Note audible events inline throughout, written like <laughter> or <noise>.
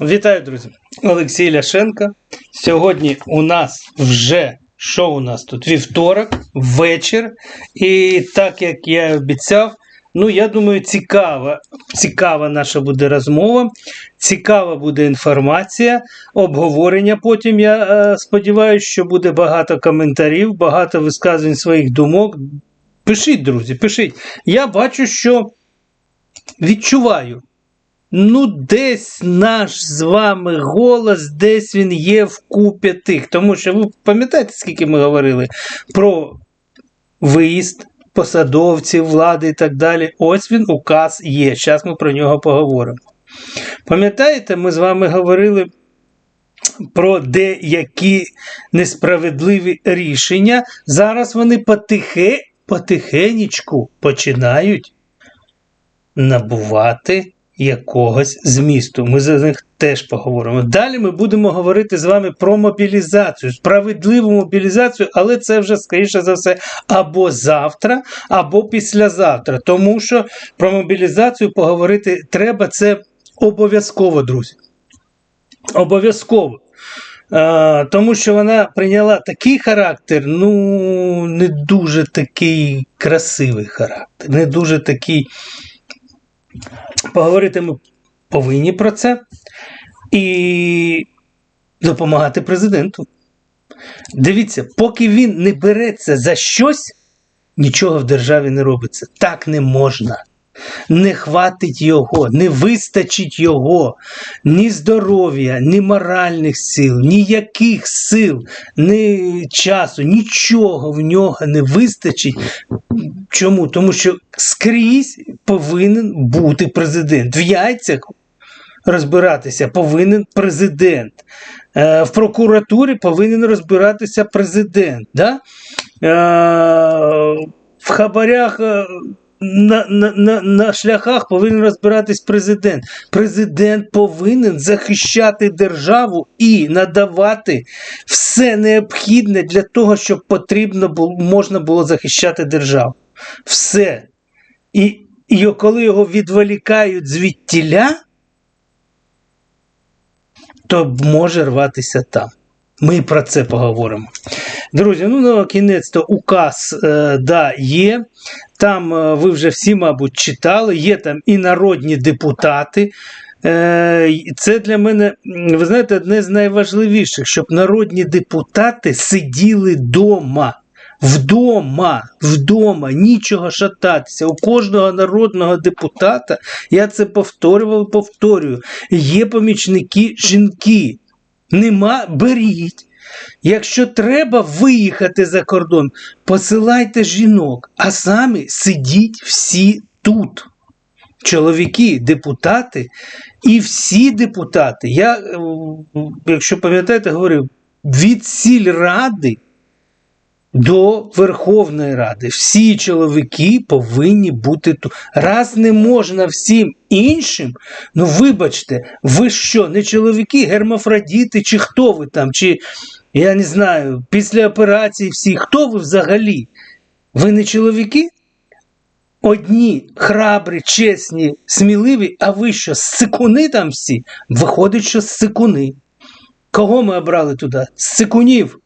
Вітаю, друзі! Олексій Ляшенко. Сьогодні у нас вже що у нас тут? Вівторок, вечір. І так як я обіцяв, ну я думаю, цікава, цікава наша буде розмова, цікава буде інформація, обговорення. Потім я е, сподіваюся, що буде багато коментарів, багато висказувань своїх думок. Пишіть, друзі, пишіть. Я бачу, що відчуваю. Ну, десь наш з вами голос, десь він є в купі тих. Тому що ви пам'ятаєте, скільки ми говорили про виїзд посадовців, влади і так далі. Ось він, указ є. Зараз ми про нього поговоримо. Пам'ятаєте, ми з вами говорили про деякі несправедливі рішення. Зараз вони потихе, потихенечку починають набувати якогось змісту. Ми за них теж поговоримо. Далі ми будемо говорити з вами про мобілізацію, справедливу мобілізацію, але це вже, скоріше за все, або завтра, або післязавтра. Тому що про мобілізацію поговорити треба це обов'язково, друзі. Обов'язково. А, тому що вона прийняла такий характер, ну, не дуже такий красивий характер, не дуже такий Поговорити ми повинні про це і допомагати президенту. Дивіться, поки він не береться за щось, нічого в державі не робиться. Так не можна. Не хватить його, не вистачить його ні здоров'я, ні моральних сил, ніяких сил, ні часу, нічого в нього не вистачить. Чому? Тому що скрізь повинен бути президент. В яйцях розбиратися повинен президент. Е, В прокуратурі повинен розбиратися президент. Да? Е, В хабарях. На, на, на, на шляхах повинен розбиратись президент. Президент повинен захищати державу і надавати все необхідне для того, щоб потрібно було, можна було захищати державу. Все. І, і коли його відволікають звідтіля, то може рватися там. Ми про це поговоримо. Друзі, ну на кінець то указ е, да, є. Там е, ви вже всі, мабуть, читали, є там і народні депутати. Е, Це для мене, ви знаєте, одне з найважливіших, щоб народні депутати сиділи вдома. Вдома, вдома, нічого шататися. У кожного народного депутата, я це повторював повторюю, є помічники жінки. Нема, беріть. Якщо треба виїхати за кордон, посилайте жінок, а самі сидіть всі тут. Чоловіки, депутати і всі депутати. Я, е, якщо пам'ятаєте, говорив, від сільради до Верховної Ради. Всі чоловіки повинні бути тут. Раз не можна всім іншим, ну вибачте, ви що, не чоловіки, гермафродіти, чи хто ви там, чи я не знаю, після операції всі, хто ви взагалі? Ви не чоловіки? Одні храбрі, чесні, сміливі, а ви що, сикуни там всі? Виходить, що сикуни. Кого ми обрали туди? Сикунів.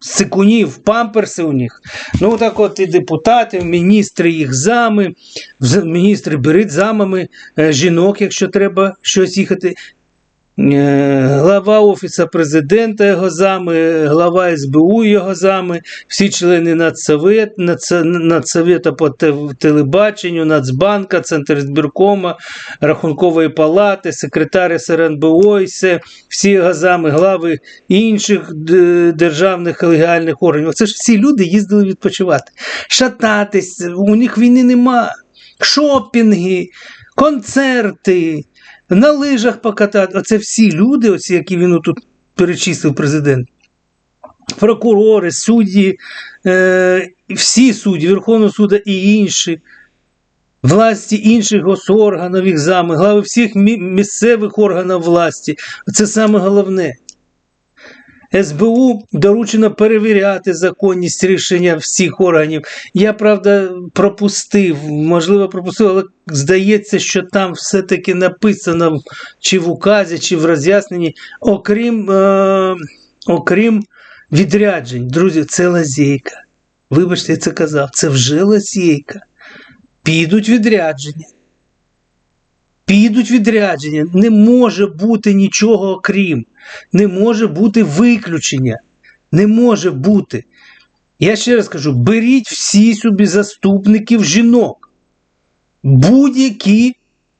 Сикунів, памперси у них. Ну, так от і депутатів, міністри їх зами, міністри беруть замами е, жінок, якщо треба щось їхати. Е, Глава Офісу президента його зами, глава СБУ його зами, всі члени Нацсовет, Нац- Нацсовета по телебаченню, Нацбанка, Центр збіркома, Рахункової палати, секретар СРНБО, і все, всі його зами, глави інших д- державних легальних органів. Це ж всі люди їздили відпочивати, шататись, у них війни нема, шопінги, концерти на лижах покатати. Оце всі люди, оці, які він тут перечислив президент. Прокурори, судді, е, всі судді, Верховного суду і інші, власті інших госорганів, зами, глави всіх місцевих органів власті. Це саме головне. СБУ доручено перевіряти законність рішення всіх органів. Я правда пропустив, можливо, пропустив, але здається, що там все-таки написано чи в указі, чи в роз'ясненні, окрім, е, окрім відряджень. Друзі, це лазейка. Вибачте, я це казав, це вже лазейка. Підуть відрядження. Підуть відрядження. Не може бути нічого окрім. Не може бути виключення. Не може бути. Я ще раз кажу: беріть всі собі заступників жінок. Будь-які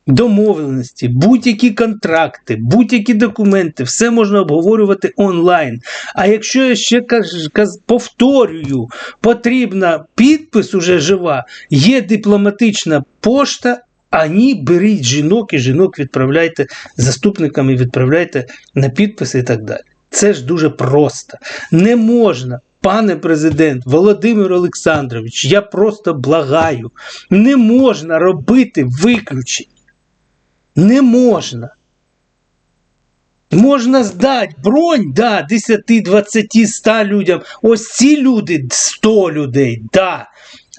домовленості, будь-які контракти, будь-які документи, все можна обговорювати онлайн. А якщо я ще повторюю, потрібна підпис уже жива, є дипломатична пошта. А ні, беріть жінок і жінок відправляйте заступниками, відправляйте на підписи і так далі. Це ж дуже просто. Не можна, пане президент Володимир Олександрович, я просто благаю, не можна робити виключень. Не можна. Можна здати бронь, да, 10, 20, 100 людям. Ось ці люди 100 людей, да.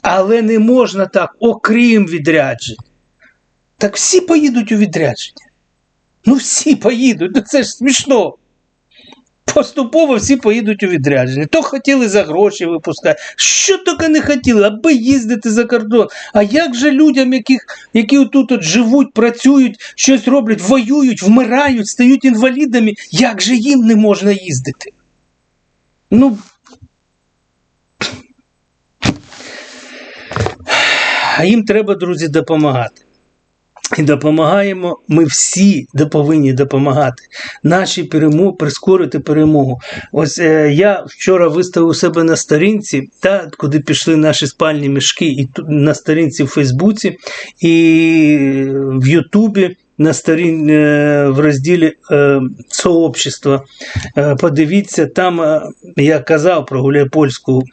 Але не можна так, окрім відряджень. Так всі поїдуть у відрядження. Ну, всі поїдуть, ну це ж смішно. Поступово всі поїдуть у відрядження. То хотіли за гроші випускати. Що тільки не хотіли, аби їздити за кордон. А як же людям, яких, які тут от живуть, працюють, щось роблять, воюють, вмирають, стають інвалідами, як же їм не можна їздити? Ну. А їм треба, друзі, допомагати. І допомагаємо ми всі повинні допомагати. Наші перемоги, прискорити перемогу. Ось е, я вчора виставив у себе на сторінці, та, куди пішли наші спальні мішки, і на сторінці в Фейсбуці, і в Ютубі. На сторін е, в розділі е, сообщества. Е, подивіться, там я казав про Гуляйпольську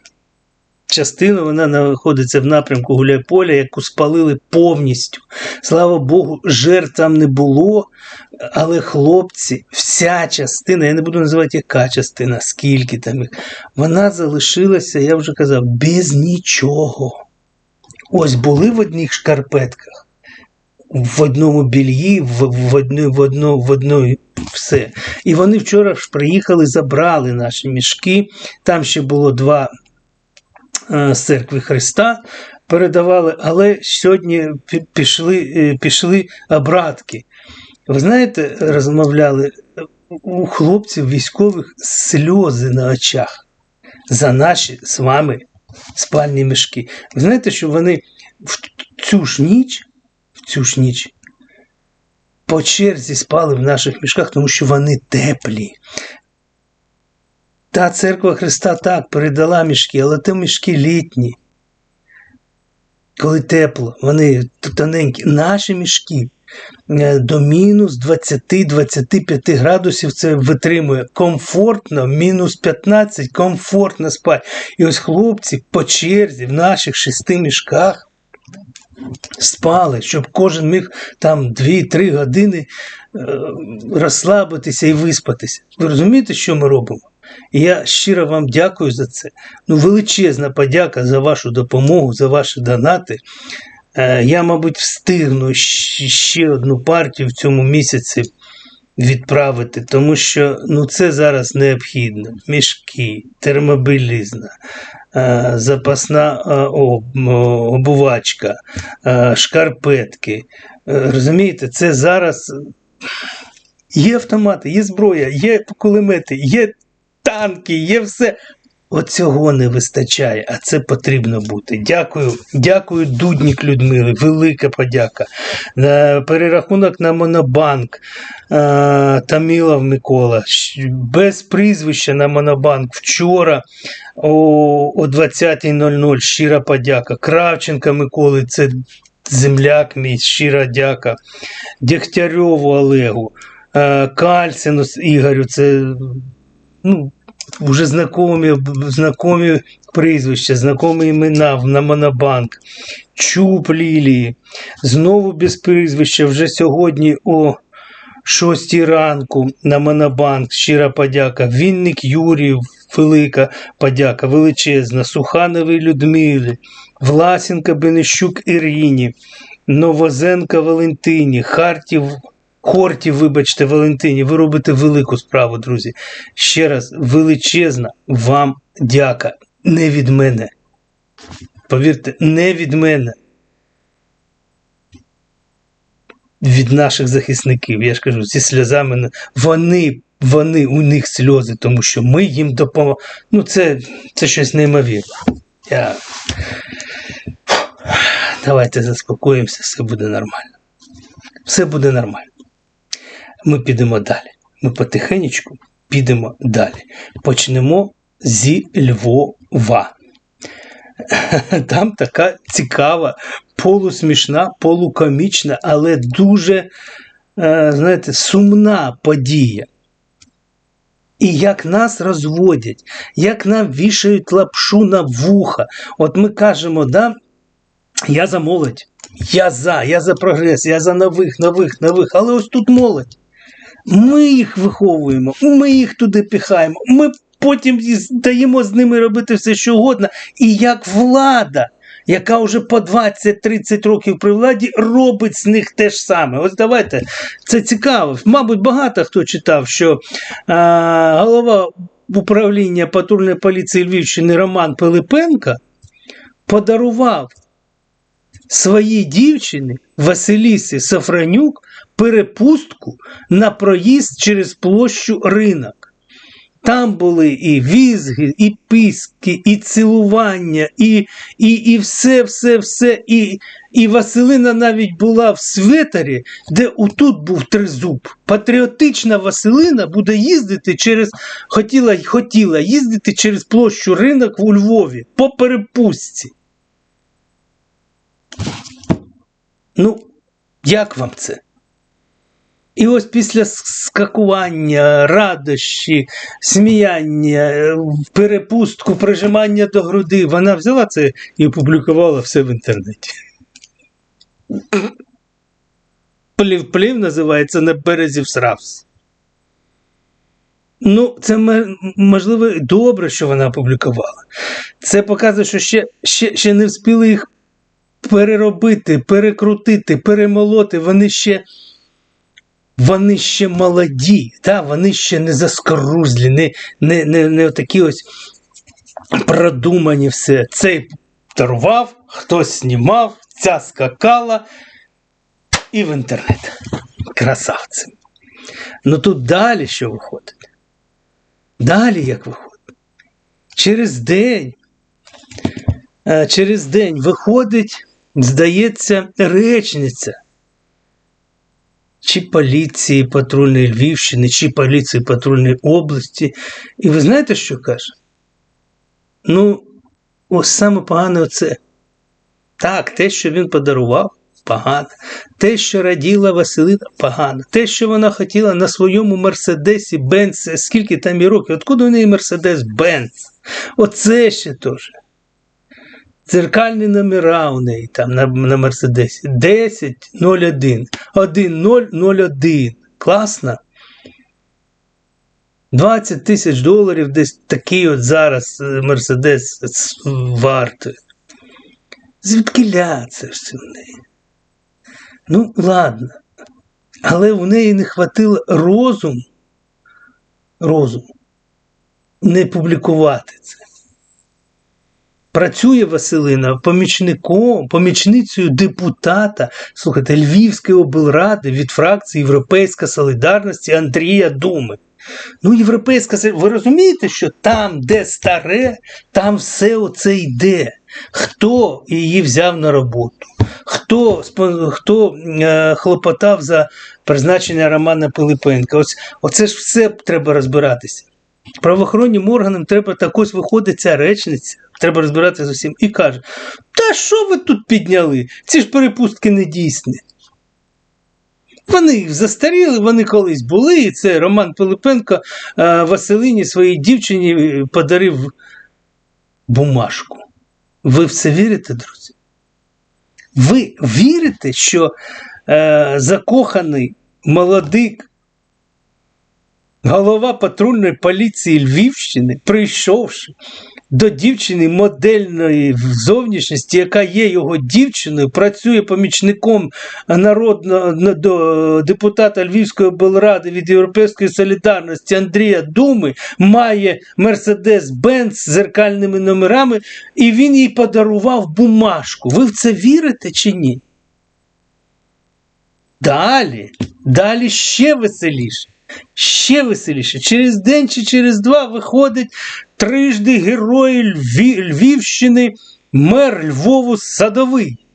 частину, вона знаходиться в напрямку Гуляйполя, яку спалили повністю. Слава Богу, жертв там не було, але хлопці, вся частина, я не буду називати, яка частина, скільки там їх, вона залишилася, я вже казав, без нічого. Ось були в одних шкарпетках. В одному більї, в, в, одну, в, одну, в одної все. І вони вчора ж приїхали, забрали наші мішки. Там ще було два з церкви Христа передавали, але сьогодні пішли, пішли обратки. Ви знаєте, розмовляли у хлопців військових сльози на очах за наші з вами спальні мішки. Ви знаєте, що вони в цю ж ніч, в цю ж ніч по черзі спали в наших мішках, тому що вони теплі. Та церква Христа так передала мішки, але це мішки літні. Коли тепло, вони тоненькі. Наші мішки е, до мінус 20-25 градусів це витримує. Комфортно, мінус 15, комфортно спати. І ось хлопці по черзі в наших шести мішках спали, щоб кожен міг там 2-3 години е, розслабитися і виспатися. Ви розумієте, що ми робимо? І я щиро вам дякую за це. Ну, величезна подяка за вашу допомогу, за ваші донати. Е, я, мабуть, встигну ще одну партію в цьому місяці відправити, тому що ну, це зараз необхідно. Мішки, термобілізна, е, запасна е, обувачка, шкарпетки. Розумієте, це зараз. Є автомати, є зброя, є кулемети, є танки, є все. Оцього не вистачає, а це потрібно бути. Дякую, дякую, Дуднік Людмили, велика подяка. Перерахунок на Монобанк Тамілов Микола. Без прізвища на Монобанк. Вчора о, о 20.00 щира подяка. Кравченка Миколи, це земляк мій, щира дяка. Дегтярьову Олегу, Кальцину Ігорю, це ну, вже знайомі, знайомі прізвища, знайомі імена на Монобанк, Чуб Лілії. Знову без прізвища вже сьогодні о 6 ранку на Монобанк. Щира подяка. Вінник Юрій, велика подяка, величезна. Сухановій Людмилі, Власенка Бенещук Ірині, Новозенка Валентині, Хартів. Хортів, вибачте, Валентині, ви робите велику справу, друзі. Ще раз величезна вам дяка. Не від мене. Повірте, не від мене. Від наших захисників. Я ж кажу, зі сльозами. Вони, вони, у них сльози, тому що ми їм допомагаємо. Ну, це, це щось неймовірне. Я... Давайте заспокоїмося, все буде нормально. Все буде нормально. Ми підемо далі. Ми потихенечку підемо далі. Почнемо зі Львова. <laughs> Там така цікава, полусмішна, полукомічна, але дуже, е, знаєте, сумна подія. І як нас розводять, як нам вішають лапшу на вуха. От ми кажемо, да, я за молодь, я за, я за прогрес, я за нових, нових, нових. Але ось тут молодь. Ми їх виховуємо, ми їх туди піхаємо, ми потім даємо з ними робити все, що угодно. І як влада, яка вже по 20-30 років при владі, робить з них те ж саме. Ось давайте, це цікаво. Мабуть, багато хто читав, що а, голова управління патрульної поліції Львівщини Роман Пилипенко подарував своїй дівчині Василісі Сафранюк перепустку на проїзд через площу ринок. Там були і візги, і писки, і цілування, і, і, і все, все, все. І, і Василина навіть була в светері, де отут був тризуб. Патріотична Василина буде їздити через, хотіла, хотіла їздити через площу ринок у Львові по перепустці. Ну, як вам це? І ось після скакування, радощі, сміяння, е, перепустку, прижимання до груди, вона взяла це і опублікувала все в інтернеті. Плів-плів називається на березі всравс. Ну, це можливо добре, що вона опублікувала. Це показує, що ще, ще, ще не встигли їх переробити, перекрутити, перемолоти. Вони ще вони ще молоді, та, вони ще не заскорузлі, не, не, не, не такі ось продумані все. Цей дарував, хтось знімав, ця скакала і в інтернет. Красавці. Ну тут далі що виходить? Далі як виходить? Через день, е, через день виходить, здається, речниця чи поліції патрульної Львівщини, чи поліції патрульної області. І ви знаєте, що каже? Ну, ось саме погане оце. Так, те, що він подарував, погано. Те, що раділа Василина, погано. Те, що вона хотіла на своєму Мерседесі Бенц, скільки там і років, откуда у неї Мерседес Бенц? Оце ще теж. Дзеркальні номера у неї там на, на Мерседесі 1001 1001. Класно. 20 тисяч доларів десь такий от зараз е, Мерседес вартує. Звідкиля це все в неї? Ну, ладно. Але в неї не хватило розуму, розуму не публікувати це. Працює Василина помічником, помічницею депутата, слухайте, Львівської облради від фракції Європейська Солідарність Андрія Думи. Ну, європейська ви розумієте, що там, де старе, там все оце йде. Хто її взяв на роботу? Хто, хто е, хлопотав за призначення Романа Пилипенка? Ось, оце ж все треба розбиратися. Правоохоронним органам треба так ось виходить ця речниця, треба розбиратися з усім, і каже: Та що ви тут підняли? Ці ж перепустки не дійсні. Вони застаріли, вони колись були, і це Роман Пилипенко е, Василині своїй дівчині е, подарив бумажку. Ви в це вірите, друзі? Ви вірите, що е, закоханий молодик голова патрульної поліції Львівщини, прийшовши до дівчини модельної зовнішності, яка є його дівчиною, працює помічником народного депутата Львівської облради від Європейської солідарності Андрія Думи, має Мерседес Бенц з зеркальними номерами, і він їй подарував бумажку. Ви в це вірите чи ні? Далі, далі ще веселіше. Ще веселіше. Через день чи через два виходить трижди герой Львів, Львівщини, мер Львову Садовий.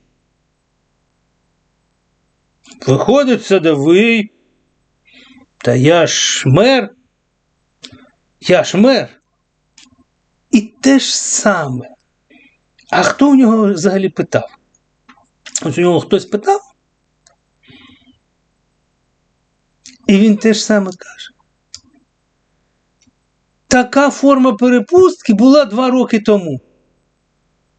Виходить садовий. Та я ж мер. Я ж мер. І те ж саме. А хто у нього взагалі питав? Ось у нього хтось питав? І він теж саме каже. Така форма перепустки була два роки тому.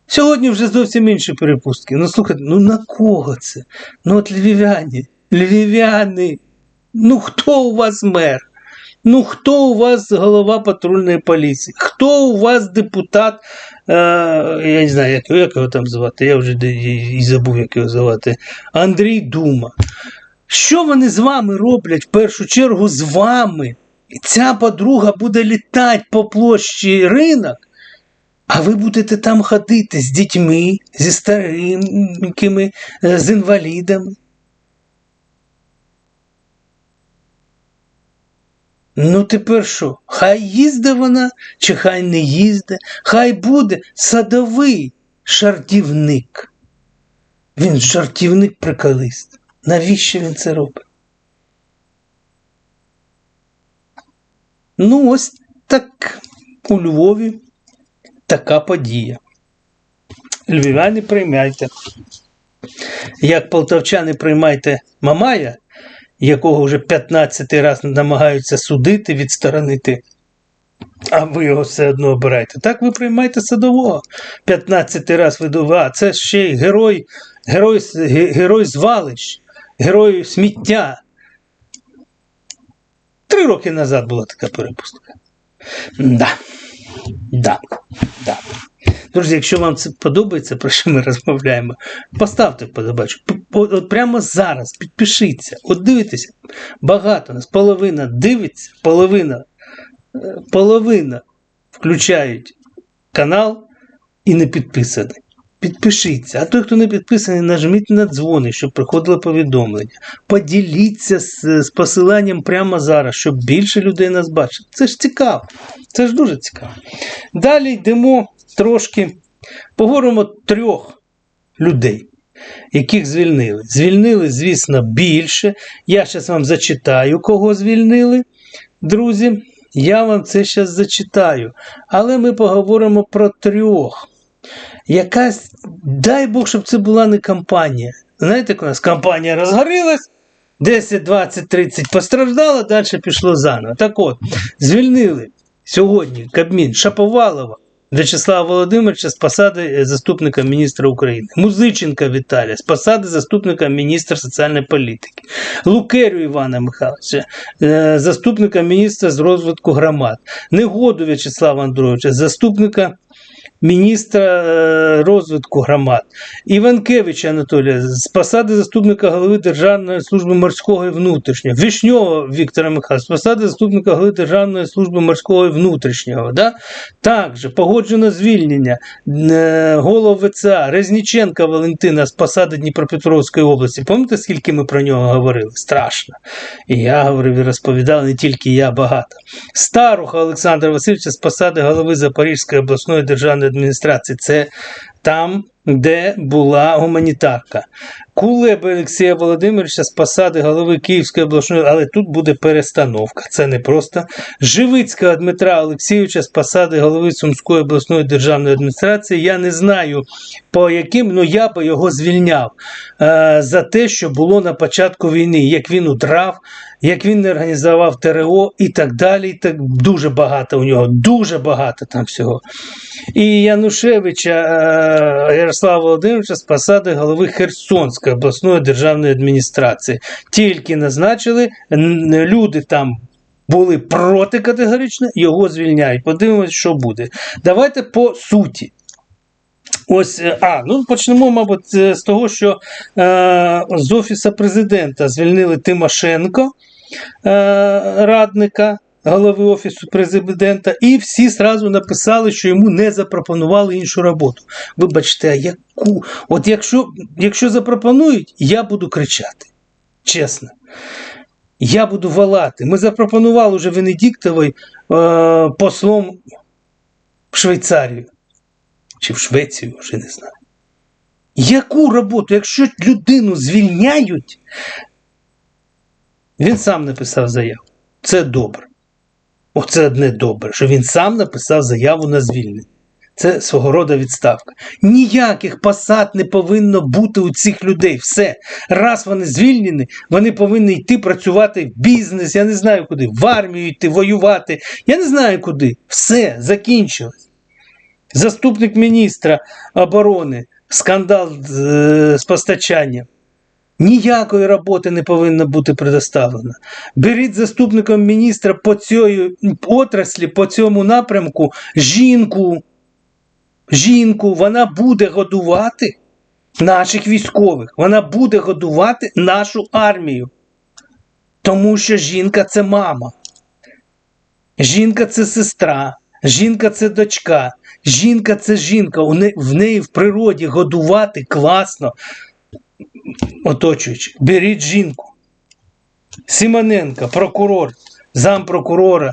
Сьогодні вже зовсім інші перепустки. Ну слухайте, ну на кого це? Ну от львів'яні, львів'яни. Ну хто у вас мер? Ну хто у вас голова патрульної поліції? Хто у вас депутат? Е, я не знаю, як, як його там звати, я вже і забув, як його звати. Андрій Дума. Що вони з вами роблять в першу чергу з вами? І ця подруга буде літати по площі ринок, а ви будете там ходити з дітьми, зі старенькими, е, з інвалідами. Ну тепер що? Хай їзде вона, чи хай не їзде, хай буде садовий шартівник. Він жартівник приколист. Навіщо він це робить? Ну, ось так у Львові така подія. Львів'яни приймайте. Як полтавчани приймайте Мамая, якого вже 15 раз намагаються судити, відсторонити, а ви його все одно обираєте. Так ви приймайте садового. 15 раз ви а це ще й герой, герой, герой звалищ, герой сміття. Три роки назад була така перепустка. Да. Да. Да. Друзі, якщо вам це подобається, про що ми розмовляємо, поставте вподобачку. От прямо зараз підпишіться. От дивитеся, багато нас, половина дивиться, половина, е, половина включають канал і не підписаний. Підпишіться. А той, хто не підписаний, нажміть на дзвони, щоб приходило повідомлення. Поділіться з, з посиланням прямо зараз, щоб більше людей нас бачило. Це ж цікаво. Це ж дуже цікаво. Далі йдемо трошки, поговоримо трьох людей, яких звільнили. Звільнили, звісно, більше. Я зараз вам зачитаю, кого звільнили, друзі. Я вам це зараз зачитаю. Але ми поговоримо про трьох. Якась, дай Бог, щоб це була не кампанія. Знаєте, у нас кампанія розгорілась, 10, 20, 30 постраждало, далі пішло заново. Так от, звільнили сьогодні Кабмін Шаповалова В'ячеслава Володимировича з посади е, заступника міністра України, Музиченка Віталія з посади заступника міністра соціальної політики, Лукерю Івана Михайловича, е, заступника міністра з розвитку громад, Негоду В'ячеслава Андровича, заступника міністра е, розвитку громад, Іванкевича Анатолія з посади заступника голови Державної служби морського і внутрішнього, Вишнього Віктора Михайловича з посади заступника голови Державної служби морського і внутрішнього. Да? Також погоджено звільнення е, голов ВЦА Резніченка Валентина з посади Дніпропетровської області. Пам'ятаєте, скільки ми про нього говорили? Страшно. І я говорив і розповідав, не тільки я багато. Старуха Олександра Васильовича з посади голови Запорізької обласної державної адміністрації. Це там, де була гуманітарка. Кулеба Олексія Володимировича з посади голови Київської обласної, але тут буде перестановка. Це не просто. Живицького Дмитра Олексійовича з посади голови Сумської обласної державної адміністрації. Я не знаю по яким, ну я би його звільняв е, за те, що було на початку війни, як він удрав, як він не організував ТРО і так далі. І так дуже багато у нього, дуже багато там всього. І Янушевича е, Ярослава Володимировича з посади голови Херсонської обласної державної адміністрації. Тільки назначили люди там. були проти категорично, його звільняють. Подивимось, що буде. Давайте по суті. Ось, е, а, ну почнемо, мабуть, е, з того, що е, з Офісу президента звільнили Тимошенко, е, радника голови Офісу президента, і всі зразу написали, що йому не запропонували іншу роботу. Вибачте, а яку? От якщо, якщо запропонують, я буду кричати. Чесно. Я буду валати. Ми запропонували вже Венедіктовій е, послом в Швейцарію чи в Швецію, вже не знаю. Яку роботу, якщо людину звільняють, він сам написав заяву. Це добре. Оце одне добре, що він сам написав заяву на звільнення. Це свого роду відставка. Ніяких посад не повинно бути у цих людей. Все. Раз вони звільнені, вони повинні йти працювати в бізнес, я не знаю куди, в армію йти, воювати. Я не знаю куди. Все, закінчилось. Заступник міністра оборони, скандал е, з постачанням. Ніякої роботи не повинно бути предоставлено. Беріть заступником міністра по цій отраслі, по цьому напрямку жінку. Жінку, вона буде годувати наших військових, вона буде годувати нашу армію. Тому що жінка це мама. Жінка це сестра, жінка це дочка, жінка це жінка. В неї в природі годувати класно, оточуючи. Беріть жінку. Симоненко, прокурор, зампрокурора,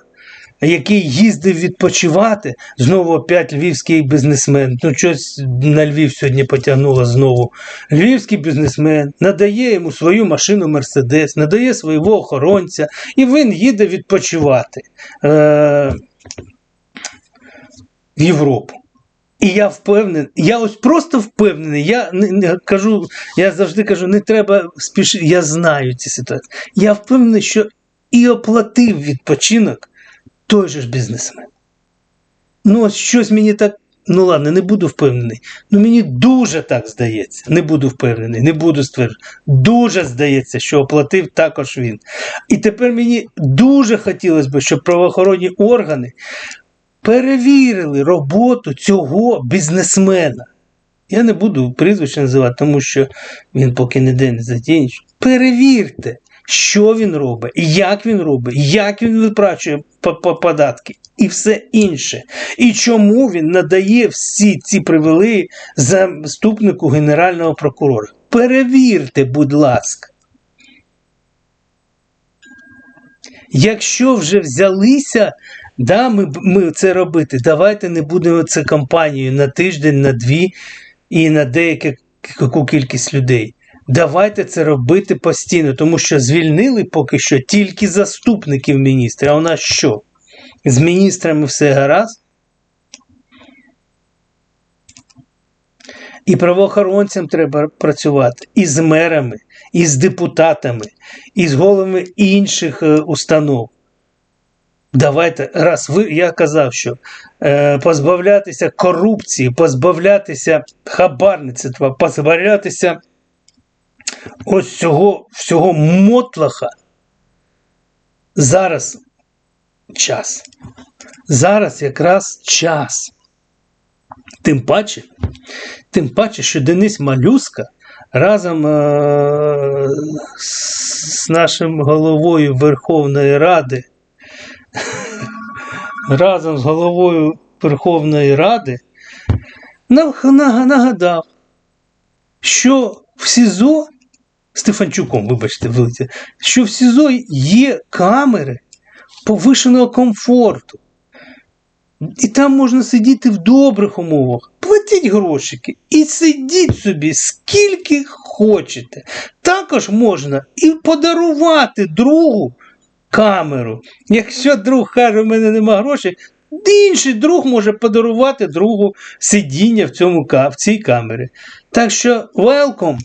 який їздив відпочивати, знову опять львівський бізнесмен. Ну, щось на Львів сьогодні потягнуло знову. Львівський бізнесмен надає йому свою машину Мерседес, надає свого охоронця, і він їде відпочивати е- в Європу. І я впевнений, я ось просто впевнений. Я не, не кажу, я завжди кажу, не треба спішити. Я знаю ці ситуації. Я впевнений, що і оплатив відпочинок той же ж бізнесмен. Ну, ось щось мені так. Ну ладно, не буду впевнений. Ну мені дуже так здається. Не буду впевнений, не буду стверджувати. Дуже здається, що оплатив також він. І тепер мені дуже хотілося б, щоб правоохоронні органи перевірили роботу цього бізнесмена. Я не буду прізвище називати, тому що він поки ніде не задіяний. Перевірте, що він робить, як він робить, як він виплачує по- по- податки і все інше. І чому він надає всі ці привілеї заступнику Генерального прокурора. Перевірте, будь ласка. Якщо вже взялися, да, ми, ми це робити, давайте не будемо це кампанією на тиждень, на дві і на деяку кількість людей. Давайте це робити постійно, тому що звільнили поки що тільки заступників міністра. А у нас що? З міністрами все гаразд? І правоохоронцям треба працювати, і з мерами, і з депутатами, і з головами інших е, установ. Давайте, раз ви, я казав, що е, позбавлятися корупції, позбавлятися хабарництва, позбавлятися ось цього всього мотлаха. Зараз час. Зараз якраз час. Тим паче, тим паче, що Денис Малюска разом е- з нашим головою Верховної Ради, <laughs> разом з головою Верховної Ради наг- наг- нагадав, що в СІЗО Стефанчуком, вибачте, вилетів, що в СІЗО є камери повишеного комфорту. І там можна сидіти в добрих умовах. Платіть грошики і сидіть собі скільки хочете. Також можна і подарувати другу камеру. Якщо друг каже, у мене нема грошей, інший друг може подарувати другу сидіння в, цьому, в цій камері. Так що, welcome!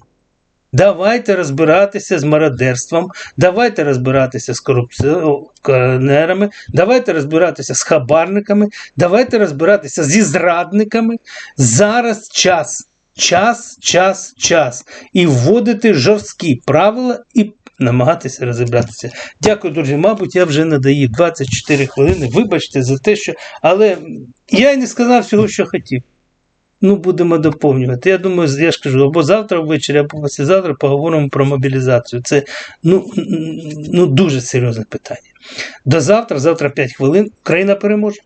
Давайте розбиратися з мародерством, давайте розбиратися з корупціонерами, давайте розбиратися з хабарниками, давайте розбиратися зі зрадниками. Зараз час, час, час, час. І вводити жорсткі правила і намагатися розібратися. Дякую, друзі. Мабуть, я вже надоїв 24 хвилини. Вибачте за те, що. Але я й не сказав всього, що хотів. Ну, будемо доповнювати. Я думаю, я ж кажу, або завтра ввечері, або післязавтра поговоримо про мобілізацію. Це ну, ну дуже серйозне питання. До завтра, завтра 5 хвилин. Україна переможе.